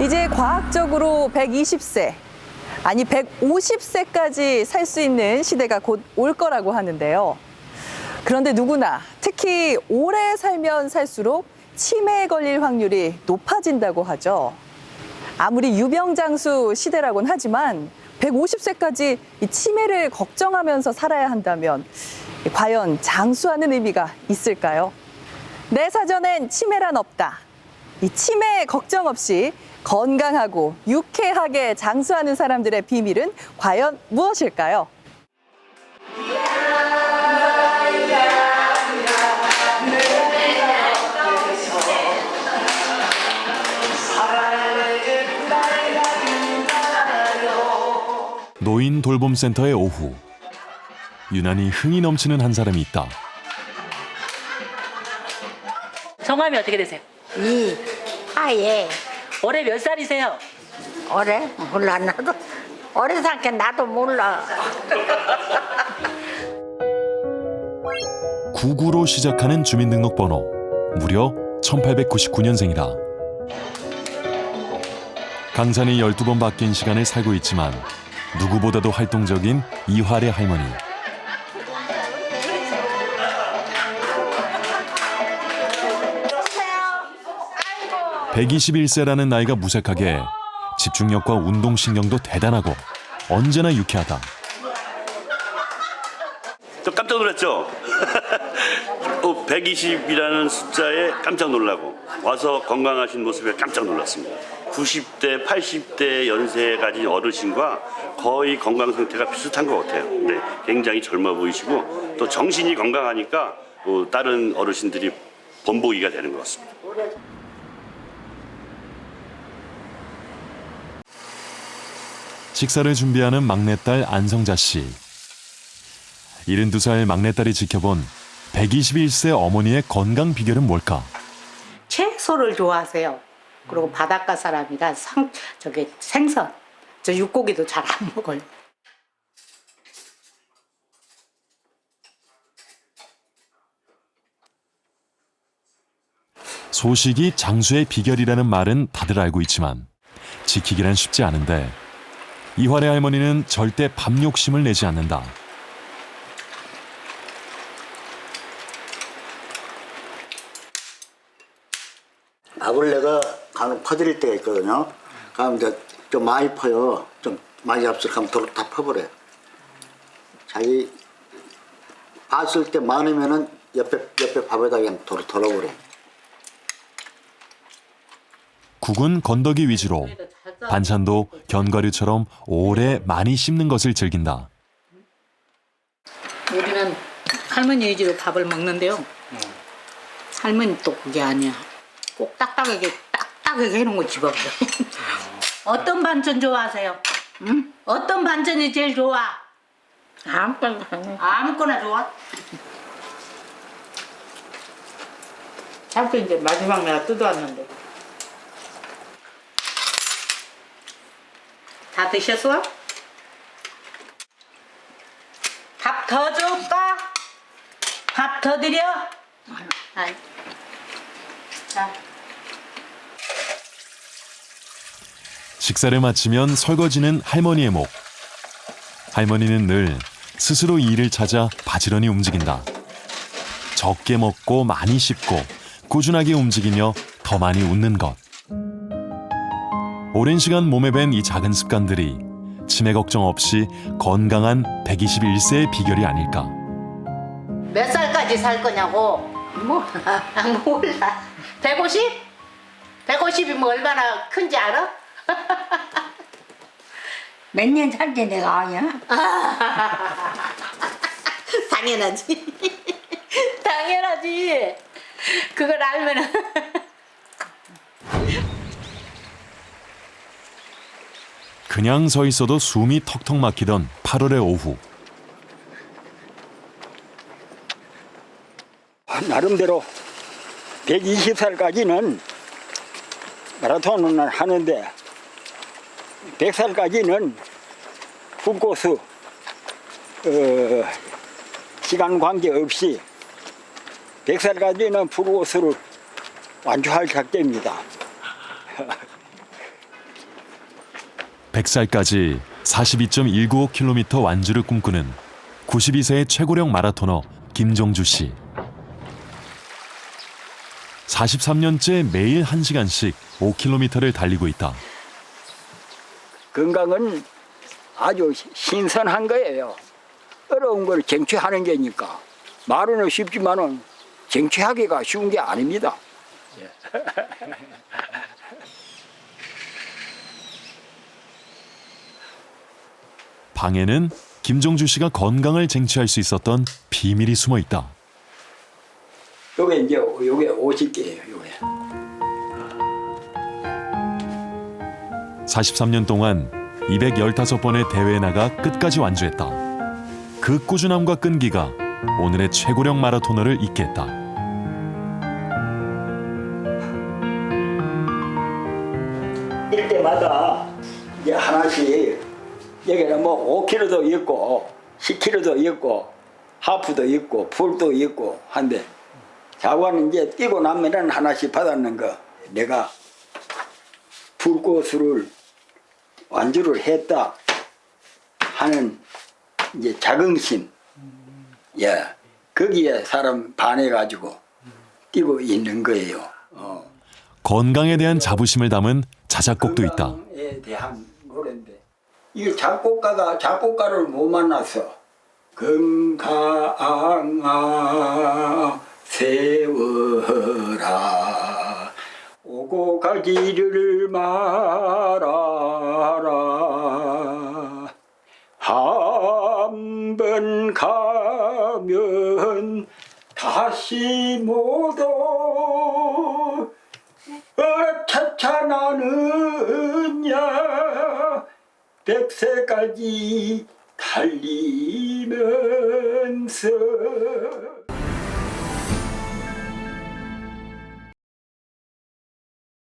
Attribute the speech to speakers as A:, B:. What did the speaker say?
A: 이제 과학적으로 120세, 아니 150세까지 살 수 있는 시대가 곧 올 거라고 하는데요. 그런데 누구나 특히 오래 살면 살수록 치매에 걸릴 확률이 높아진다고 하죠. 아무리 유병장수 시대라곤 하지만 150세까지 이 치매를 걱정하면서 살아야 한다면 과연 장수하는 의미가 있을까요? 내 사전엔 치매란 없다. 이 치매 걱정 없이 건강하고 유쾌하게 장수하는 사람들의 비밀은 과연 무엇일까요?
B: 노인 돌봄센터의 오후 유난히 흥이 넘치는 한 사람이 있다.
C: 성함이 어떻게 되세요?
D: 이 아 예
C: 올해 몇 살이세요?
D: 올해 몰라 나도 오래 살게 나도 몰라
B: 구구로 시작하는 주민등록번호 무려 1899년생이다. 강산이 12번 바뀐 시간을 살고 있지만 누구보다도 활동적인 이화래 할머니. 121세라는 나이가 무색하게 집중력과 운동신경도 대단하고 언제나 유쾌하다.
E: 저 깜짝 놀랐죠? 어, 120이라는 숫자에 깜짝 놀라고 와서 건강하신 모습에 깜짝 놀랐습니다. 90대, 80대 연세 가진 어르신과 거의 건강 상태가 비슷한 것 같아요. 네, 굉장히 젊어 보이시고 또 정신이 건강하니까 어, 다른 어르신들이 본보기가 되는 것 같습니다.
B: 식사를 준비하는 막내딸 안성자 씨. 72살 막내딸이 지켜본 121세 어머니의 건강 비결은 뭘까?
F: 채소를 좋아하세요. 그리고 바닷가 사람이라 상 저기 생선 저 육고기도 잘 안 먹어요.
B: 소식이 장수의 비결이라는 말은 다들 알고 있지만 지키기란 쉽지 않은데 이화래 할머니는 절대 밥 욕심을 내지 않는다.
G: 밥을 내가 간혹 퍼드릴 때가 있거든요. 그럼 이제 좀 많이 퍼요. 좀 많이 잡수면 도로 다 퍼버려요. 자기 봤을 때 많으면은 옆에 옆에 밥에다 그냥 도로 덜어버려. 요
B: 국은 건더기 위주로 반찬도 견과류처럼 오래 많이 씹는 것을 즐긴다.
F: 우리는 할머니 위주로 밥을 먹는데요. 할머니 또 그게 아니야. 꼭 딱딱하게 딱딱하게 해놓은 거 집어버려. 어떤 반찬 좋아하세요? 응? 어떤 반찬이 제일 좋아?
D: 아무거나
F: 아무거나 좋아? 자꾸 이제 마지막 내가 뜯어왔는데. 다 드셨어? 밥 더 줄까? 밥 더 드려? 아니. 자.
B: 식사를 마치면 설거지는 할머니의 목. 할머니는 늘 스스로 일을 찾아 바지런히 움직인다. 적게 먹고 많이 씹고 꾸준하게 움직이며 더 많이 웃는 것. 오랜 시간 몸에 밴 이 작은 습관들이 치매 걱정 없이 건강한 121세의 비결이 아닐까.
F: 몇 살까지 살 거냐고? 몰라. 몰라. 150? 150이면 얼마나 큰지 알아?
D: 몇 년 살지 내가 아냐
F: 당연하지. 당연하지. 그걸 알면은.
B: 그냥 서 있어도 숨이 턱턱 막히던 8월의 오후.
H: 나름대로 120살까지는 마라톤을 하는데 100살까지는 풀코스 어, 시간 관계 없이 100살까지는 풀코스를 완주할 작정입니다.
B: 100살까지 42.195km 완주를 꿈꾸는 92세의 최고령 마라토너 김정주 씨. 43년째 매일 1시간씩 5km를 달리고 있다.
H: 건강은 아주 신선한 거예요. 어려운 걸 쟁취하는 게니까 말은 쉽지만은 쟁취하기가 쉬운 게 아닙니다.
B: 방에는 김정주 씨가 건강을 쟁취할 수 있었던 비밀이 숨어 있다.
H: 요게 이제 요게 50개예요. 요게.
B: 43년 동안 215번의 대회에 나가 끝까지 완주했다. 그 꾸준함과 끈기가 오늘의 최고령 마라토너를 잇게 했다.
H: 뛸 때마다 이제 하나씩 여기는 뭐 5kg도 있고 10kg도 있고 하프도 있고 풀도 있고 한데 자관은 이제 뛰고 나면은 하나씩 받았는 거 내가 풀코스를 완주를 했다 하는 이제 자긍심 예 거기에 사람 반해 가지고 뛰고 있는 거예요. 어.
B: 건강에 대한 자부심을 담은 자작곡도 있다.
H: 건강에 대한 이게 작곡가가 작곡가를 못 만나서 건강아 세워라. 오고 가기를 말아라. 한 번 가면 다시 백세까지 달리면서